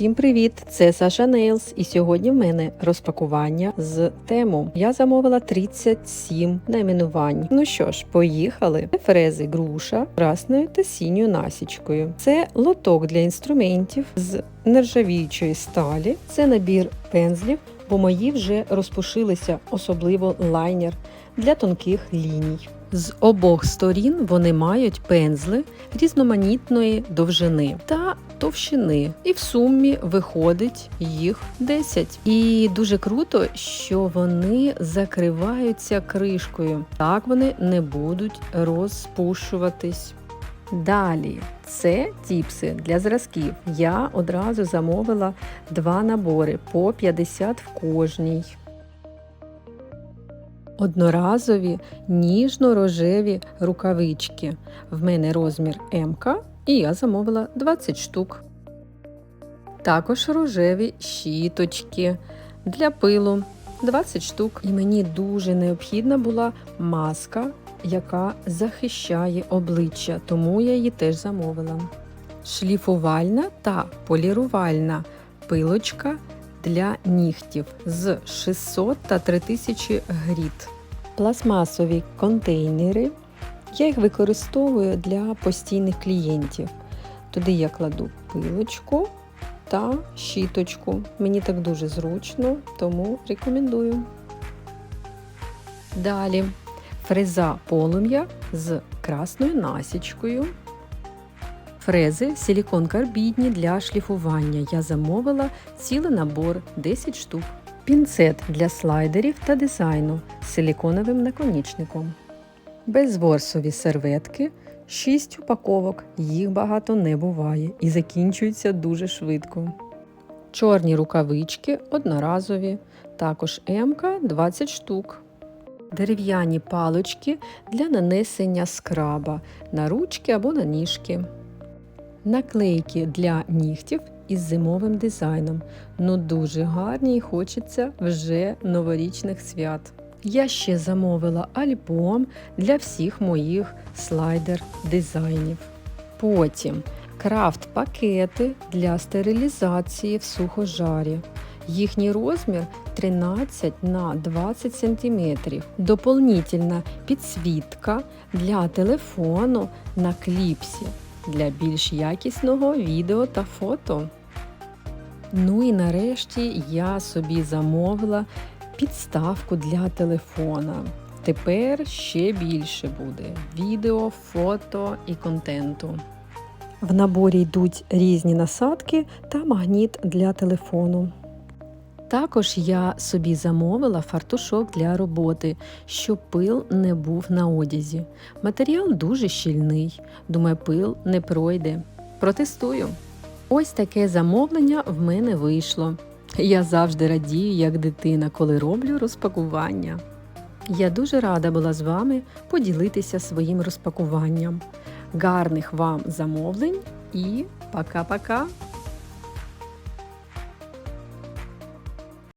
Всім привіт! Це Саша Нейлс, і сьогодні в мене розпакування з тему. Я замовила 37 найменувань. Ну що ж, поїхали. Фрези груша красною та синьою насічкою. Це лоток для інструментів з нержавіючої сталі. Це набір пензлів, бо мої вже розпушилися, особливо лайнер для тонких ліній. З обох сторін вони мають пензли різноманітної довжини та товщини, і в сумі виходить їх 10. І дуже круто, що вони закриваються кришкою. Так вони не будуть розпушуватись. Далі це тіпси для зразків. Я одразу замовила два набори по 50 в кожній. Одноразові ніжно-рожеві рукавички. В мене розмір М, і я замовила 20 штук. Також рожеві щіточки для пилу 20 штук. І мені дуже необхідна була маска, яка захищає обличчя, тому я її теж замовила. Шліфувальна та полірувальна пилочка для нігтів з 600 та 3000 гріт. Пластмасові контейнери. Я їх використовую для постійних клієнтів. Туди я кладу пилочку та щіточку. Мені так дуже зручно, тому рекомендую. Далі фреза полум'я з красною насічкою. Фрези силікон карбідні для шліфування. Я замовила цілий набор 10 штук. Пінцет для слайдерів та дизайну з силіконовим наконечником. Безворсові серветки 6 упаковок. Їх багато не буває і закінчуються дуже швидко. Чорні рукавички одноразові, також М-ка 20 штук. Дерев'яні палички для нанесення скраба на ручки або на ніжки. Наклейки для нігтів із зимовим дизайном. Ну дуже гарні і хочеться вже новорічних свят. Я ще замовила альбом для всіх моїх слайдер-дизайнів. Потім крафт-пакети для стерилізації в сухожарі. Їхній розмір 13 на 20 см. Дополнительна підсвітка для телефону на кліпсі для більш якісного відео та фото. Ну і нарешті я собі замовила підставку для телефона. Тепер ще більше буде відео, фото і контенту. В наборі йдуть різні насадки та магніт для телефону. Також я собі замовила фартушок для роботи, щоб пил не був на одязі. Матеріал дуже щільний, думаю, пил не пройде. Протестую. Ось таке замовлення в мене вийшло. Я завжди радію, як дитина, коли роблю розпакування. Я дуже рада була з вами поділитися своїм розпакуванням. Гарних вам замовлень і пока-пока!